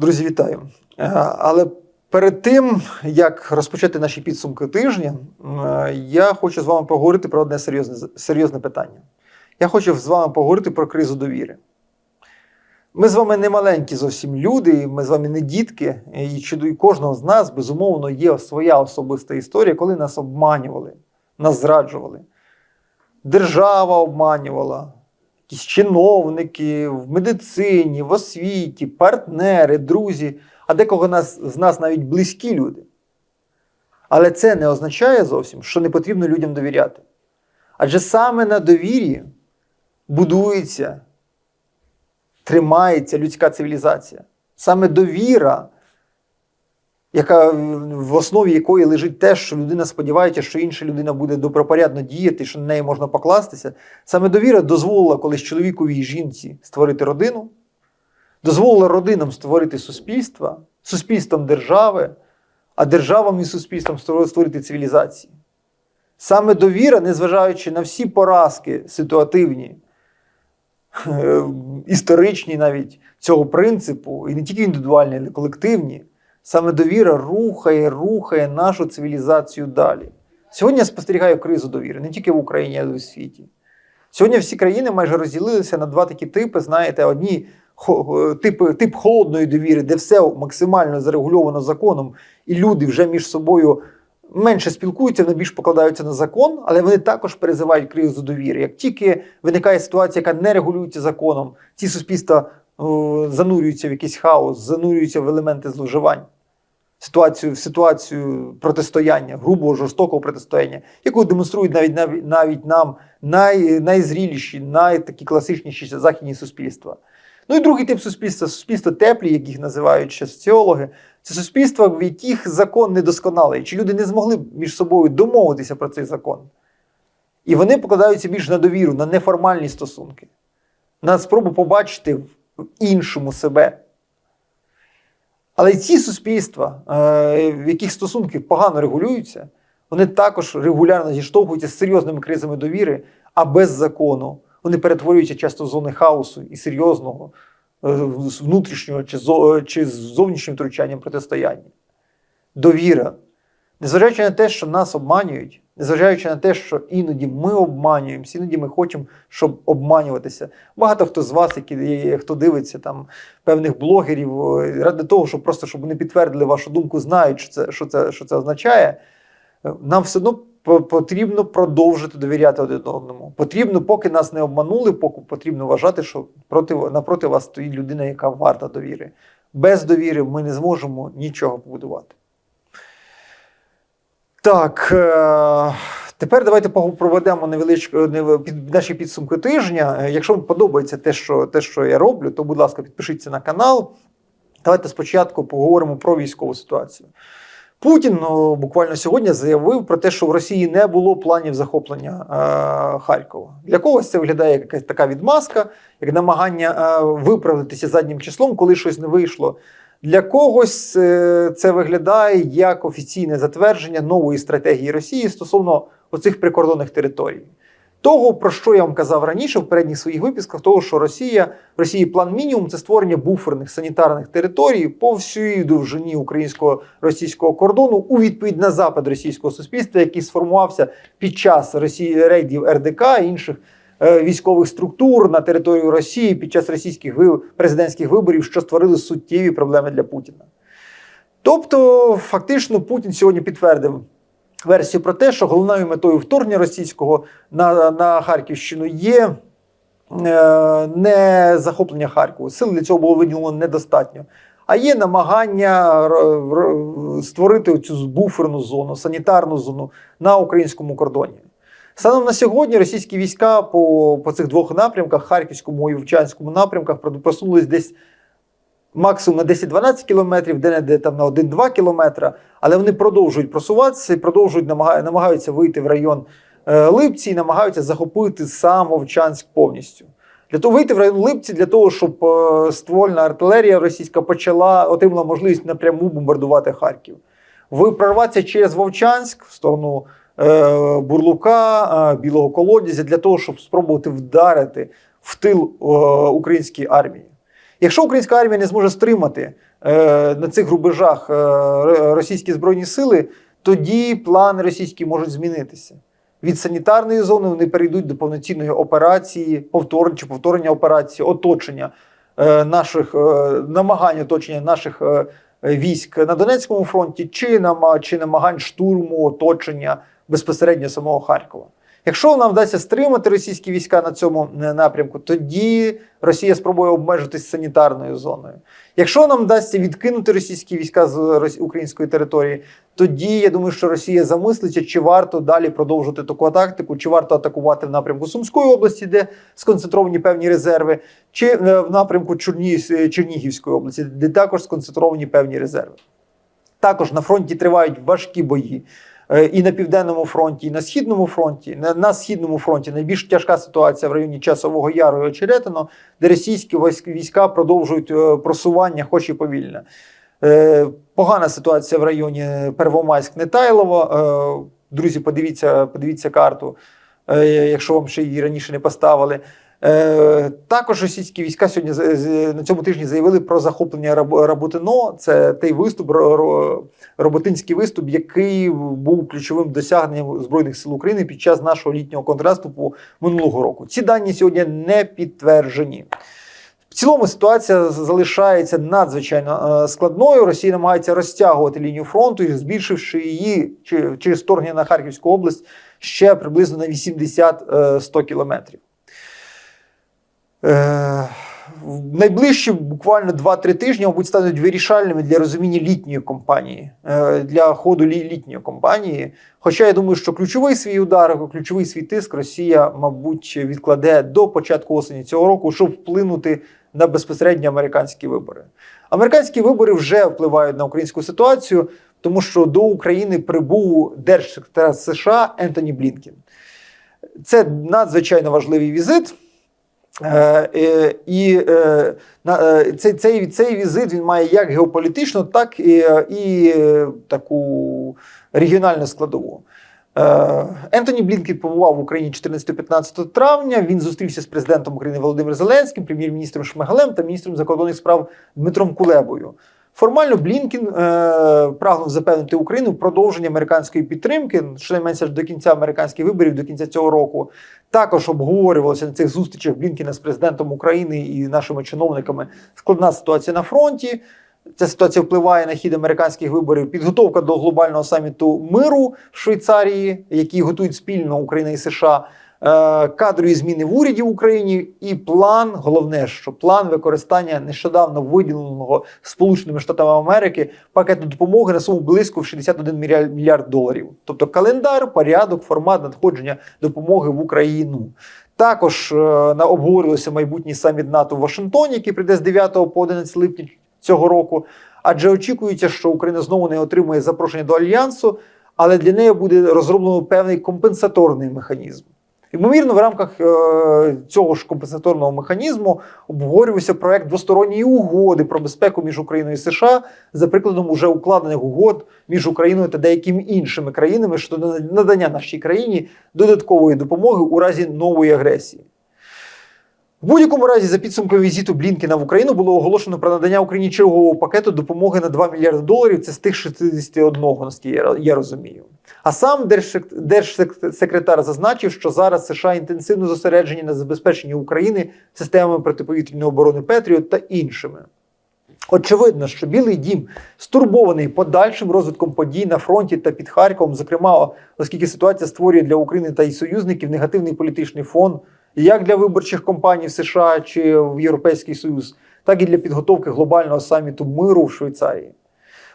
Друзі, вітаю. Е, Але перед тим, як розпочати наші підсумки тижня, е, я хочу з вами поговорити про одне серйозне, серйозне питання. Я хочу з вами поговорити про кризу довіри. Ми з вами не маленькі зовсім люди, ми з вами не дітки, і чудо- кожного з нас, безумовно, є своя особиста історія, коли нас обманювали, нас зраджували. Держава обманювала, якісь чиновники в медицині, в освіті, партнери, друзі, а декого нас, з нас навіть близькі люди. Але це не означає зовсім, що не потрібно людям довіряти. Адже саме на довірі будується, тримається людська цивілізація. Саме довіра, яка в основі якої лежить те, що людина сподівається, що інша людина буде добропорядно діяти, що на неї можна покластися. Саме довіра дозволила колись чоловікові і жінці створити родину, дозволила родинам створити суспільства, суспільством держави, а державам і суспільством створити цивілізації. Саме довіра, незважаючи на всі поразки ситуативні, е, історичні навіть цього принципу, і не тільки індивідуальні, але й колективні, саме довіра рухає, рухає нашу цивілізацію далі. Сьогодні я спостерігаю кризу довіри не тільки в Україні, але й у світі. Сьогодні всі країни майже розділилися на два такі типи. Знаєте, одні типи, тип холодної довіри, де все максимально зарегульовано законом, і люди вже між собою менше спілкуються, вони більш покладаються на закон, але вони також переживають кризу довіри. Як тільки виникає ситуація, яка не регулюється законом, ці суспільства занурюються в якийсь хаос, занурюються в елементи зловживань. Ситуацію, в ситуацію протистояння, грубого, жорстокого протистояння, яку демонструють навіть навіть, навіть нам най, найзріліші, найтакі класичніші західні суспільства. Ну і другий тип суспільства суспільство теплі, як їх називають ще соціологи. Це суспільства, в яких закон недосконалий, чи люди не змогли між собою домовитися про цей закон. І вони покладаються більш на довіру, на неформальні стосунки, на спробу побачити іншому себе. Але ці суспільства, е, в яких стосунки погано регулюються, вони також регулярно зіштовхуються з серйозними кризами довіри, а без закону. Вони перетворюються часто в зони хаосу і серйозного е, внутрішнього чи чи з зовнішнім втручанням протистояння. Довіра. Незважаючи на те, що нас обманюють, незважаючи на те, що іноді ми обманюємося, іноді ми хочемо, щоб обманюватися. Багато хто з вас, які хто дивиться там певних блогерів, ради того, щоб просто щоб вони підтвердили вашу думку, знають, що це, що це, що це означає. Нам все одно потрібно продовжити довіряти один одному. Потрібно, поки нас не обманули, поки потрібно вважати, що проти, напроти вас стоїть людина, яка варта довіри. Без довіри ми не зможемо нічого побудувати. Так. Е- Тепер давайте проведемо невеличку нев- під наші підсумки тижня. Е, Якщо вам подобається те, що, те, що я роблю, то, будь ласка, підпишіться на канал. Давайте спочатку поговоримо про військову ситуацію. Путін ну, буквально сьогодні заявив про те, що в Росії не було планів захоплення е, Харкова. Для когось це виглядає як якась така відмазка, як намагання е, виправдатися заднім числом, коли щось не вийшло. Для когось е, це виглядає як офіційне затвердження нової стратегії Росії стосовно оцих прикордонних територій. Того, про що я вам казав раніше в передніх своїх випусках, того, що Росія, Росії план мінімум це створення буферних санітарних територій по всій довжині українсько-російського кордону у відповідь на запит російського суспільства, який сформувався під час Росії рейдів РДК і інших військових структур на територію Росії під час російських президентських виборів, що створили суттєві проблеми для Путіна. Тобто, фактично, Путін сьогодні підтвердив версію про те, що головною метою вторгнення російського на, на Харківщину є е, не захоплення Харкова. Сил для цього було виділено недостатньо. А є намагання створити цю буферну зону, санітарну зону на українському кордоні. Станом на сьогодні російські війська по, по цих двох напрямках, Харківському і Вовчанському напрямках, просунулись десь максимум на 10-12 кілометрів, де-не-де там на 1-2 кілометра, але вони продовжують просуватися і продовжують намага- намагаються вийти в район е, Липці і намагаються захопити сам Вовчанськ повністю. Для того вийти в район Липці, для того, щоб е, ствольна артилерія російська почала отримала можливість напряму бомбардувати Харків. Ви прорватися через Вовчанськ в сторону Бурлука, е, Білого Колодязя для того, щоб спробувати вдарити в тил е, українській армії. Якщо українська армія не зможе стримати е, на цих рубежах е, російські збройні сили, тоді плани російські можуть змінитися. Від санітарної зони вони перейдуть до повноцінної операції, повторення чи повторення операції, оточення е, наших е, намагань оточення наших е, військ на Донецькому фронті, чи намагань штурму, оточення безпосередньо самого Харкова. Якщо нам вдасться стримати російські війська на цьому е, напрямку, тоді Росія спробує обмежитись санітарною зоною. Якщо нам вдасться відкинути російські війська з української території, тоді я думаю, що Росія замислиться, чи варто далі продовжувати таку тактику, чи варто атакувати в напрямку Сумської області, де сконцентровані певні резерви, чи е, в напрямку Чорні- Чернігівської області, де також сконцентровані певні резерви. Також на фронті тривають важкі бої. Е, І на південному фронті, і на східному фронті. На, на східному фронті найбільш тяжка ситуація в районі Часового Яру і Очеретино, де російські військ- війська продовжують е, просування, хоч і повільно. Е, Погана ситуація в районі Первомайськ-Нетайлово. Е, Друзі, подивіться, подивіться карту, якщо вам ще її раніше не поставили. Е, Також російські війська сьогодні на цьому тижні заявили про захоплення Раб- Це той виступ, ро- ро- роботинський виступ, який був ключовим досягненням Збройних сил України під час нашого літнього контрнаступу минулого року. Ці дані сьогодні не підтверджені. В цілому ситуація залишається надзвичайно е, складною. Росія намагається розтягувати лінію фронту, і збільшивши її через вторгнення на Харківську область ще приблизно на 80-100 кілометрів. Е, найближчі буквально 2-3 тижні, мабуть, стануть вирішальними для розуміння літньої кампанії, е, для ходу лі- літньої кампанії. Хоча я думаю, що ключовий свій удар, ключовий свій тиск Росія, мабуть, відкладе до початку осені цього року, щоб вплинути на безпосередньо американські вибори. Американські вибори вже впливають на українську ситуацію, тому що до України прибув держсекретар США Ентоні Блінкен. Це надзвичайно важливий візит. Е, е, І е, цей, цей, цей візит він має як геополітичну, так і, і таку регіональну складову. Ентоні Блінкін побував в Україні 14-15 травня. Він зустрівся з президентом України Володимиром Зеленським, прем'єр-міністром Шмигалем та міністром закордонних справ Дмитром Кулебою. Формально Блінкен е, прагнув запевнити Україну в продовження американської підтримки, щонайменше до кінця американських виборів, до кінця цього року. Також обговорювалося на цих зустрічах Блінкена з президентом України і нашими чиновниками складна ситуація на фронті. Ця ситуація впливає на хід американських виборів. Підготовка до глобального саміту миру в Швейцарії, який готують спільно Україна і США. Е, Кадрові зміни в уряді в Україні і план, головне, що план використання нещодавно виділеного Сполученими Штатами Америки пакету допомоги на суму близько в 61 мільярд, доларів. Тобто календар, порядок, формат надходження допомоги в Україну. Також е, обговорилося майбутній саміт НАТО в Вашингтоні, який прийде з 9 по 11 липня цього року. Адже очікується, що Україна знову не отримує запрошення до альянсу, але для неї буде розроблено певний компенсаторний механізм. Ймовірно, в рамках е, цього ж компенсаторного механізму обговорювався проект двосторонньої угоди про безпеку між Україною і США за прикладом уже укладених угод між Україною та деякими іншими країнами щодо надання нашій країні додаткової допомоги у разі нової агресії. В будь-якому разі, за підсумками візиту Блінкена в Україну було оголошено про надання Україні чергового пакету допомоги на 2 мільярди доларів. Це з тих 61, наскільки я, розумію. А сам держсек- держсекретар зазначив, що зараз США інтенсивно зосереджені на забезпеченні України системами протиповітряної оборони Петріот та іншими. Очевидно, що Білий дім стурбований подальшим розвитком подій на фронті та під Харковом, зокрема, оскільки ситуація створює для України та її союзників негативний політичний фон, як для виборчих кампаній в США чи в Європейський Союз, так і для підготовки глобального саміту миру в Швейцарії.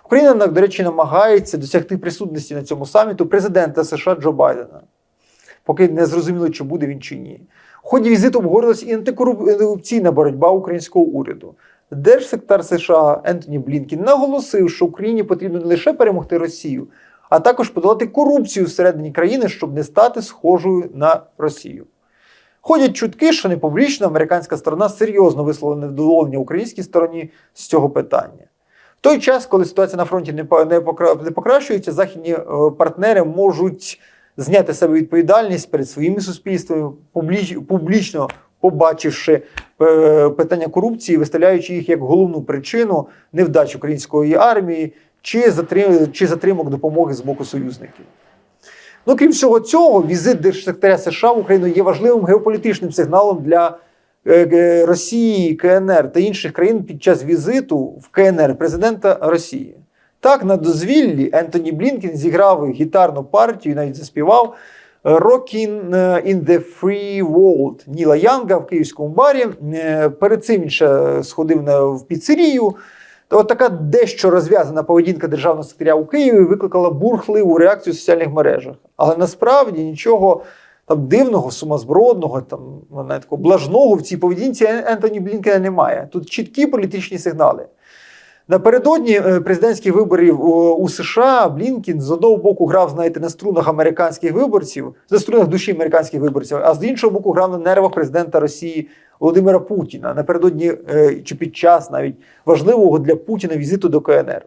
Україна, до речі, намагається досягти присутності на цьому саміту президента США Джо Байдена. Поки не зрозуміло, чи буде він чи ні. В ході візиту обговорилася і антикорупційна боротьба українського уряду. Держсектар США Ентоні Блінкін наголосив, що Україні потрібно не лише перемогти Росію, а також подолати корупцію всередині країни, щоб не стати схожою на Росію. Ходять чутки, що не публічно американська сторона серйозно висловила невдоволення українській стороні з цього питання. В той час, коли ситуація на фронті не по- не покра- не покращується, західні е, партнери можуть зняти себе відповідальність перед своїми суспільствами, публічно побачивши е, питання корупції, виставляючи їх як головну причину невдач української армії чи затримок допомоги з боку союзників. Ну, крім всього цього, візит держсекретаря США в Україну є важливим геополітичним сигналом для е, е, Росії, КНР та інших країн під час візиту в КНР президента Росії. Так, на дозвіллі Ентоні Блінкен зіграв гітарну партію, навіть заспівав Rockin' in the Free World Ніла Янга в київському барі. Е, Перед цим він ще сходив в піцерію. Та от така дещо розв'язана поведінка державного секретаря у Києві викликала бурхливу реакцію в соціальних мережах. Але насправді нічого там дивного, сумазбродного, там навіть такого блажного в цій поведінці Ентоні Блінкена немає. Тут чіткі політичні сигнали. Напередодні е, президентських виборів у- у США Блінкін з одного боку грав, знаєте, на струнах американських виборців, на струнах душі американських виборців, а з іншого боку грав на нервах президента Росії Володимира Путіна напередодні е, чи під час навіть важливого для Путіна візиту до КНР.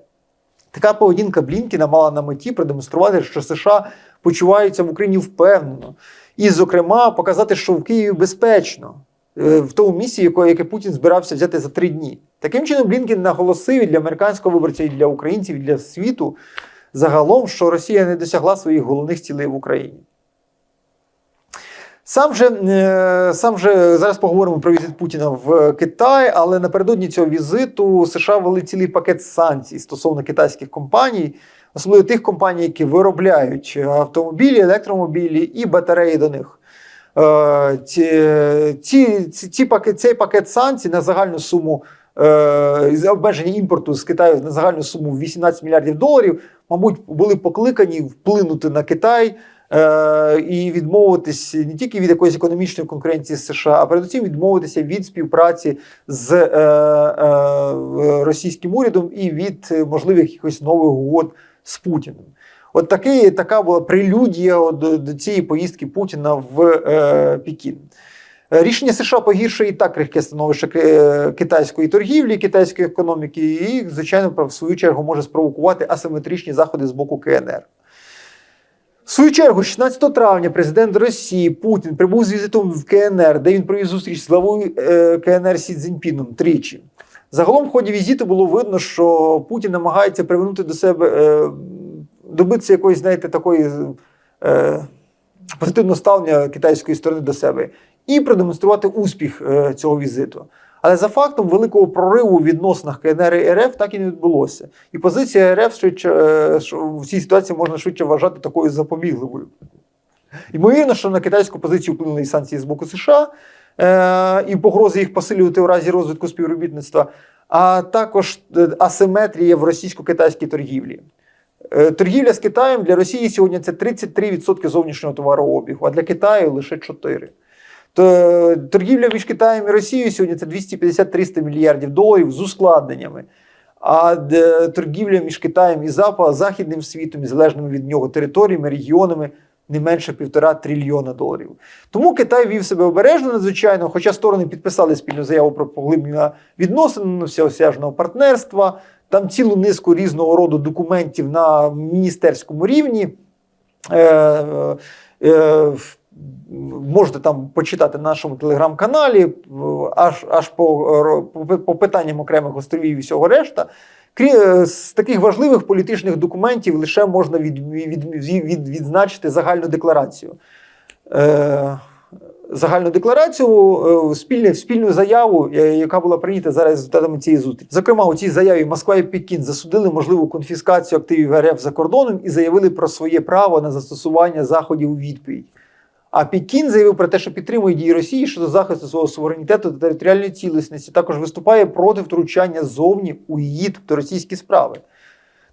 Така поведінка Блінкіна мала на меті продемонструвати, що США почуваються в Україні впевнено, і, зокрема, показати, що в Києві безпечно е, в тому місці, яке, яке Путін збирався взяти за три дні. Таким чином, Блінкін наголосив і для американського виборця, і для українців, і для світу загалом, що Росія не досягла своїх головних цілей в Україні. Сам же, е, сам же зараз поговоримо про візит Путіна в Китай, але напередодні цього візиту США ввели цілий пакет санкцій стосовно китайських компаній, особливо тих компаній, які виробляють автомобілі, електромобілі і батареї до них. Е, Ці, ці, ці, пакет, цей пакет санкцій на загальну суму е, обмеження імпорту з Китаю на загальну суму в 18 мільярдів доларів, мабуть, були покликані вплинути на Китай е, і відмовитись не тільки від якоїсь економічної конкуренції з США, а передусім відмовитися від співпраці з е, е, російським урядом і від можливих якихось нових угод з Путіним. От такий, така була прелюдія до, до цієї поїздки Путіна в е, Пекін. Е, Рішення США погіршує і так крихке становище е, китайської торгівлі, китайської економіки, і, звичайно, в свою чергу може спровокувати асиметричні заходи з боку КНР. В свою чергу, 16 травня, президент Росії Путін прибув з візитом в КНР, де він провів зустріч з главою е, КНР Сі Цзіньпіном тричі. Загалом, в ході візиту було видно, що Путін намагається привернути до себе, добитися якоїсь, знаєте, такої е, позитивного ставлення китайської сторони до себе і продемонструвати успіх е, цього візиту. Але за фактом великого прориву у відносинах КНР і РФ так і не відбулося. І позиція РФ швидше, е, в цій ситуації можна швидше вважати такою запобігливою. Ймовірно, що на китайську позицію вплинули і санкції з боку США е, і погрози їх посилювати в разі розвитку співробітництва, а також е, асиметрія в російсько-китайській торгівлі. Е, Торгівля з Китаєм для Росії сьогодні це 33% зовнішнього товарообігу, а для Китаю лише 4%. То е, торгівля між Китаєм і Росією сьогодні це 250-300 мільярдів доларів з ускладненнями. А торгівля між Китаєм і західним світом, і залежними від нього територіями, регіонами не менше півтора трильйона доларів. Тому Китай вів себе обережно надзвичайно, хоча сторони підписали спільну заяву про поглиблення відносин всеосяжного партнерства, там цілу низку різного роду документів на міністерському рівні. Е, е, можете там почитати на нашому телеграм-каналі, е, аж, аж по, по питанням окремих островів і всього решта. Крім е, з таких важливих політичних документів лише можна від, від, від, від, відзначити загальну декларацію. Е, загальну декларацію, е, спільну, спільну заяву, е, яка була прийнята за результатами цієї зустрічі. Зокрема, у цій заяві Москва і Пекін засудили можливу конфіскацію активів РФ за кордоном і заявили про своє право на застосування заходів у відповідь. А Пекін заявив про те, що підтримує дії Росії щодо захисту свого суверенітету та територіальної цілісності, також виступає проти втручання зовні у її, тобто російські справи.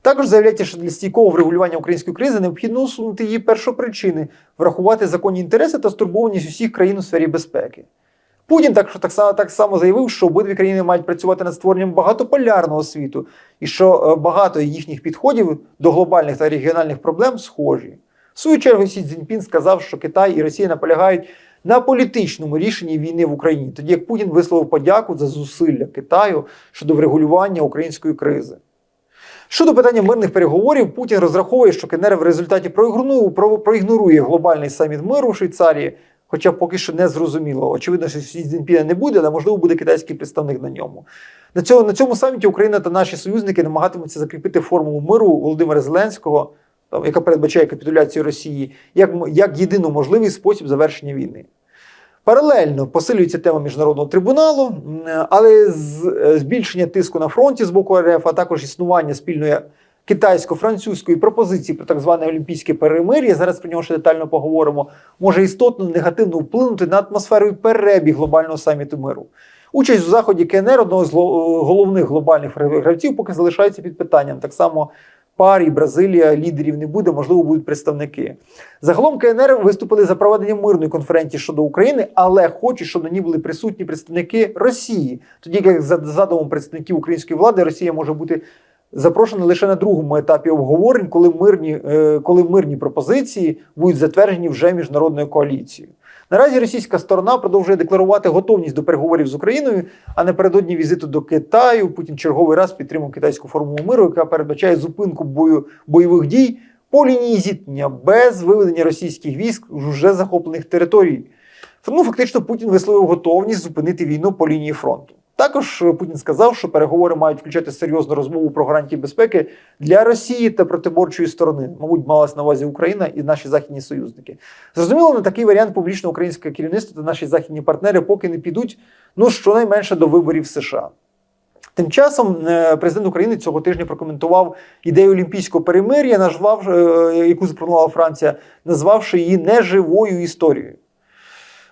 Також заявляється, що для стійкого врегулювання української кризи необхідно усунути її першопричини, врахувати законні інтереси та стурбованість усіх країн у сфері безпеки. Путін також так само, так само заявив, що обидві країни мають працювати над створенням багатополярного світу, і що е, багато їхніх підходів до глобальних та регіональних проблем схожі. В свою чергу Сі Цзіньпін сказав, що Китай і Росія наполягають на політичному рішенні війни в Україні, тоді як Путін висловив подяку за зусилля Китаю щодо врегулювання української кризи. Щодо питання мирних переговорів, Путін розраховує, що КНР в результаті проігнорує, про- проігнорує глобальний саміт миру в Швейцарії, Хоча поки що не зрозуміло. Очевидно, що Сі Цзіньпіна не буде, але можливо буде китайський представник на ньому. На цьому, на цьому саміті Україна та наші союзники намагатимуться закріпити формулу миру Володимира Зеленського, там, яка передбачає капітуляцію Росії, як, як єдино можливий спосіб завершення війни. Паралельно посилюється тема міжнародного трибуналу, але е, збільшення тиску на фронті з боку РФ, а також існування спільної китайсько-французької пропозиції про так зване олімпійське перемир'я. Зараз про нього ще детально поговоримо. Може істотно негативно вплинути на атмосферу перебіг глобального саміту миру. Участь у заході КНР одного з головних глобальних гравців поки залишається під питанням. Так само Парі, Бразилія, лідерів не буде, можливо, будуть представники. Загалом КНР виступили за проведення мирної конференції щодо України, але хочуть, щоб на ній були присутні представники Росії. Тоді як за задумом представників української влади, Росія може бути запрошена лише на другому етапі обговорень, коли мирні, е, коли мирні пропозиції будуть затверджені вже міжнародною коаліцією. Наразі російська сторона продовжує декларувати готовність до переговорів з Україною, а напередодні візиту до Китаю Путін черговий раз підтримав китайську формулу миру, яка передбачає зупинку бою бойових дій по лінії зіткнення без виведення російських військ з вже захоплених територій. Ну, фактично, Путін висловив готовність зупинити війну по лінії фронту. Також е, Путін сказав, що переговори мають включати серйозну розмову про гарантії безпеки для Росії та протиборчої сторони. Мабуть, малась на увазі Україна і наші західні союзники. Зрозуміло, на такий варіант публічно українське керівництво та наші західні партнери поки не підуть, ну щонайменше до виборів США. Тим часом е, президент України цього тижня прокоментував ідею олімпійського перемир'я, е, яку запропонувала Франція, назвавши її неживою історією.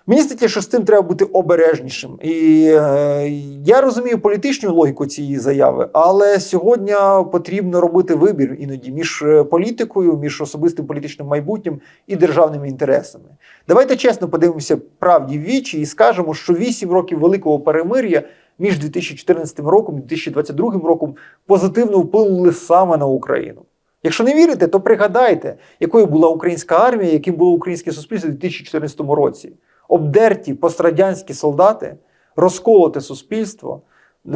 Мені здається, що з цим треба бути обережнішим. І е, я розумію політичну логіку цієї заяви, але сьогодні потрібно робити вибір іноді між е, політикою, між особистим політичним майбутнім і державними інтересами. Давайте чесно подивимося правді в вічі і скажемо, що 8 років великого перемир'я між 2014 роком і 2022 роком позитивно вплинули саме на Україну. Якщо не вірите, то пригадайте, якою була українська армія, яким було українське суспільство у 2014 році. Обдерті пострадянські солдати, розколоте суспільство,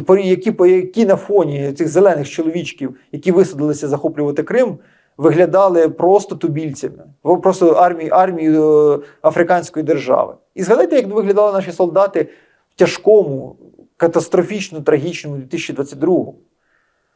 які, які на фоні цих зелених чоловічків, які висадилися захоплювати Крим, виглядали просто тубільцями, просто армією армією е, африканської держави. І згадайте, як виглядали наші солдати в тяжкому, катастрофічно трагічному 2022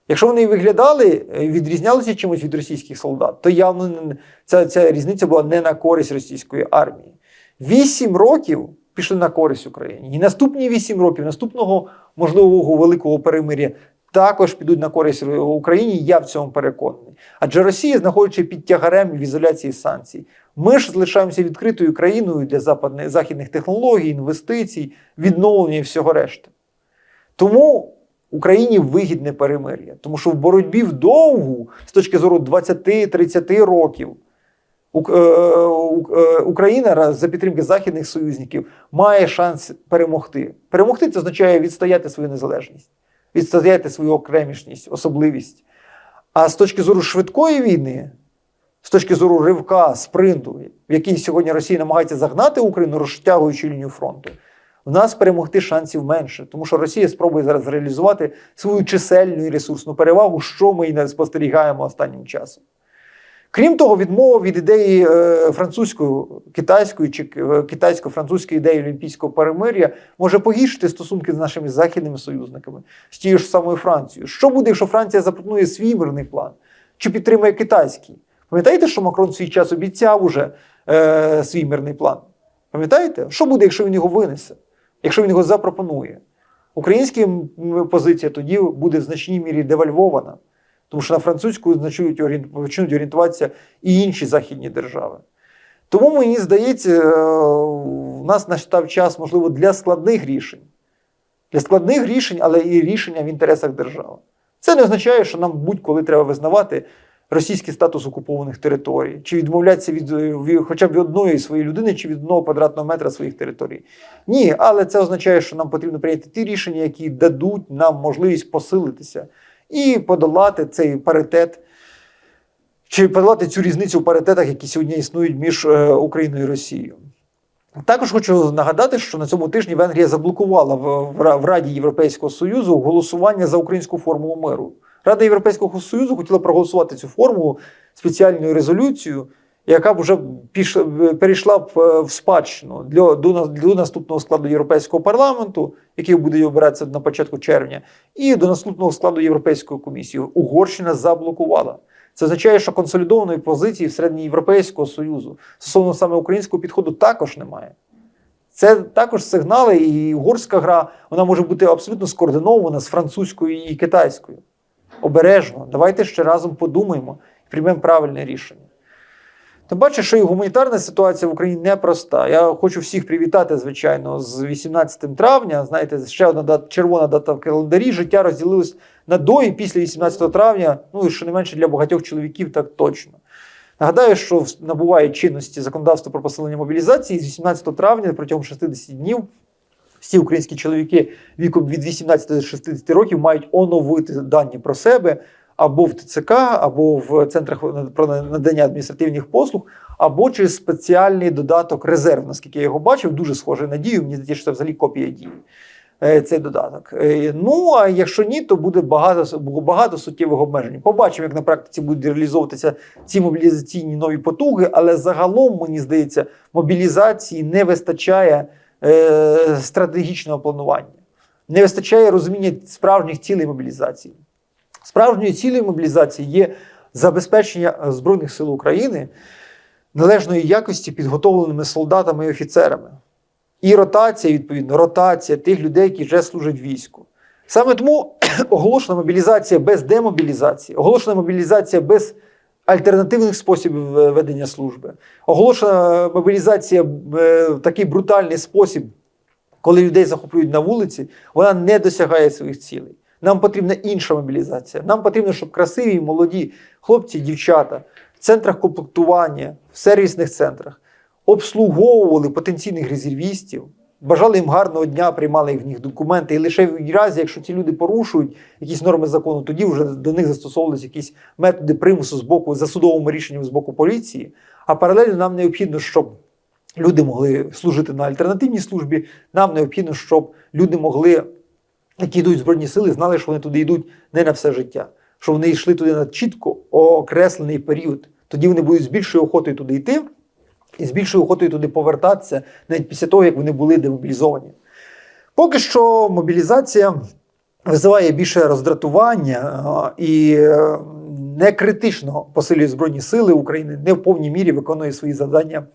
Якщо вони виглядали, е, відрізнялися чимось від російських солдат, то явно ця, ця різниця була не на користь російської армії. Вісім років пішли на користь Україні. І наступні вісім років, наступного можливого великого перемир'я, також підуть на користь Україні. Я в цьому переконаний. Адже Росія, знаходячи під тягарем в ізоляції санкцій, ми ж залишаємося відкритою країною для западних західних технологій, інвестицій, відновлення і всього решти. Тому Україні вигідне перемир'я, тому що в боротьбі вдовгу, з точки зору 20-30 років, Україна за підтримки західних союзників має шанс перемогти. Перемогти це означає відстояти свою незалежність, відстояти свою окремішність, особливість. А з точки зору швидкої війни, з точки зору ривка, спринту, в який сьогодні Росія намагається загнати Україну, розтягуючи лінію фронту, в нас перемогти шансів менше, тому що Росія спробує зараз реалізувати свою чисельну і ресурсну перевагу, що ми і не спостерігаємо останнім часом. Крім того, відмова від ідеї е, французької, китайської чи е, китайсько-французької ідеї олімпійського перемир'я може погіршити стосунки з нашими західними союзниками, з тією ж самою Францією. Що буде, якщо Франція запропонує свій мирний план чи підтримає китайський? Пам'ятаєте, що Макрон свій час обіцяв уже е, свій мирний план? Пам'ятаєте? Що буде, якщо він його винесе, якщо він його запропонує? Українська позиція тоді буде в значній мірі девальвована. Тому що на французьку почнуть орієнтуватися і інші західні держави. Тому мені здається, е, у нас настав час, можливо, для складних рішень. Для складних рішень, але і рішення в інтересах держави. Це не означає, що нам будь-коли треба визнавати російський статус окупованих територій, чи відмовлятися від, від хоча б від одної своєї людини, чи від одного квадратного метра своїх територій. Ні, але це означає, що нам потрібно прийняти ті рішення, які дадуть нам можливість посилитися і подолати цей паритет, чи подолати цю різницю в паритетах, які сьогодні існують між е, Україною і Росією. Також хочу нагадати, що на цьому тижні Венгрія заблокувала в, в Ра- в Раді Європейського Союзу голосування за українську формулу миру. Рада Європейського Союзу хотіла проголосувати цю формулу спеціальною резолюцією, яка б вже піш... перейшла б е, в спадщину для, до, до наступного складу Європейського парламенту, який буде обиратися на початку червня, і до наступного складу Європейської комісії. Угорщина заблокувала. Це означає, що консолідованої позиції всередині Європейського Союзу стосовно саме українського підходу також немає. Це також сигнали, і угорська гра вона може бути абсолютно скоординована з французькою і китайською. Обережно, давайте ще разом подумаємо і приймемо правильне рішення. Тим паче, що і гуманітарна ситуація в Україні непроста. Я хочу всіх привітати, звичайно, з 18 травня. Знаєте, ще одна дата, червона дата в календарі. Життя розділилось на до і після 18 травня. Ну і що не менше для багатьох чоловіків, так точно. Нагадаю, що набуває чинності законодавство про посилення мобілізації з 18 травня протягом 60 днів. Всі українські чоловіки віком від 18 до 60 років мають оновити дані про себе або в ТЦК, або в центрах про надання адміністративних послуг, або через спеціальний додаток резерв, наскільки я його бачив, дуже схожий на дію. Мені здається, що це взагалі копія дії. е, Цей додаток. Е, Ну а якщо ні, то буде багато багато суттєвих обмежень. Побачимо, як на практиці будуть реалізовуватися ці мобілізаційні нові потуги, але загалом мені здається, мобілізації не вистачає е, стратегічного планування, не вистачає розуміння справжніх цілей мобілізації. Справжньою цілею мобілізації є забезпечення е, Збройних сил України належної якості підготовленими солдатами і офіцерами. І ротація, відповідно, ротація тих людей, які вже служать війську. Саме тому оголошена мобілізація без демобілізації, оголошена мобілізація без альтернативних способів е, ведення служби, оголошена мобілізація е, в такий брутальний спосіб, коли людей захоплюють на вулиці, вона не досягає своїх цілей. Нам потрібна інша мобілізація. Нам потрібно, щоб красиві, молоді хлопці, дівчата в центрах комплектування, в сервісних центрах обслуговували потенційних резервістів, бажали їм гарного дня, приймали в них документи. І лише в разі, якщо ці люди порушують якісь норми закону, тоді вже до них застосовувалися якісь методи примусу з боку за судовим рішенням з боку поліції. А паралельно нам необхідно, щоб люди могли служити на альтернативній службі. Нам необхідно, щоб люди могли, які йдуть в збройні сили, знали, що вони туди йдуть не на все життя, що вони йшли туди на чітко окреслений період. Тоді вони будуть з більшою охотою туди йти і з більшою охотою туди повертатися, навіть після того, як вони були демобілізовані. Поки що мобілізація визиває більше роздратування і е, не критично посилює Збройні Сили України, не в повній мірі виконує свої завдання,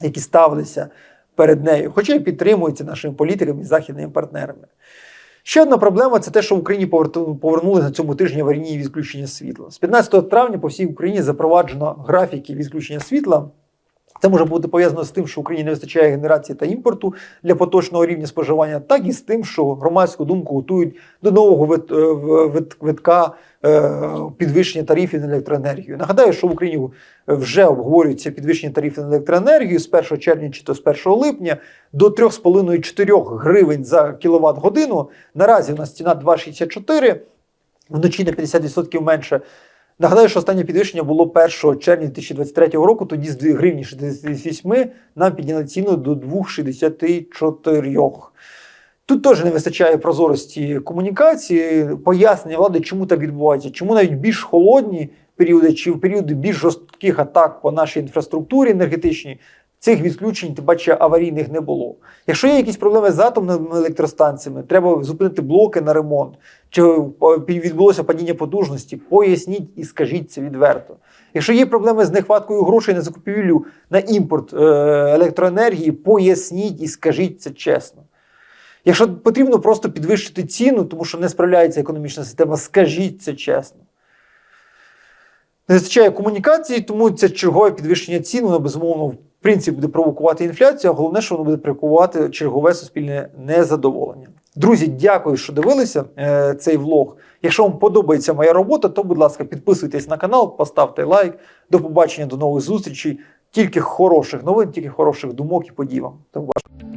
які ставилися перед нею, хоча й підтримуються нашими політиками і західними партнерами. Ще одна проблема це те, що в Україні повернули на цьому тижні аварійні відключення світла. З 15 травня по всій Україні запроваджено графіки відключення світла. Це може бути пов'язано з тим, що Україні не вистачає генерації та імпорту для поточного рівня споживання, так і з тим, що громадську думку готують до нового вит, е, вит, витка е, підвищення тарифів на електроенергію. Нагадаю, що в Україні вже обговорюється підвищення тарифів на електроенергію з 1 червня чи то з 1 липня до 3,5-4 гривень за кіловат годину. Наразі у нас ціна 2,64, вночі на 50% менше. Нагадаю, що останнє підвищення було 1 червня 2023 року. Тоді з 2 гривні 68 нам підняли ціну до 2,64. Тут теж не вистачає прозорості комунікації, пояснення влади, чому так відбувається, чому навіть більш холодні періоди чи в періоди більш жорстких атак по нашій інфраструктурі енергетичній. Цих відключень, тим паче аварійних не було. Якщо є якісь проблеми з атомними електростанціями, треба зупинити блоки на ремонт, чи е, відбулося падіння потужності, поясніть і скажіть це відверто. Якщо є проблеми з нехваткою грошей на закупівлю на імпорт е, електроенергії, поясніть і скажіть це чесно. Якщо потрібно просто підвищити ціну, тому що не справляється економічна система, скажіть це чесно. Не вистачає комунікації, тому це чергове підвищення цін, воно безумовно в принципі буде провокувати інфляцію, а головне, що воно буде провокувати чергове суспільне незадоволення. Друзі, дякую, що дивилися е, цей влог. Якщо вам подобається моя робота, то, будь ласка, підписуйтесь на канал, поставте лайк. До побачення, до нових зустрічей. Тільки хороших новин, тільки хороших думок і подій вам. До побачення.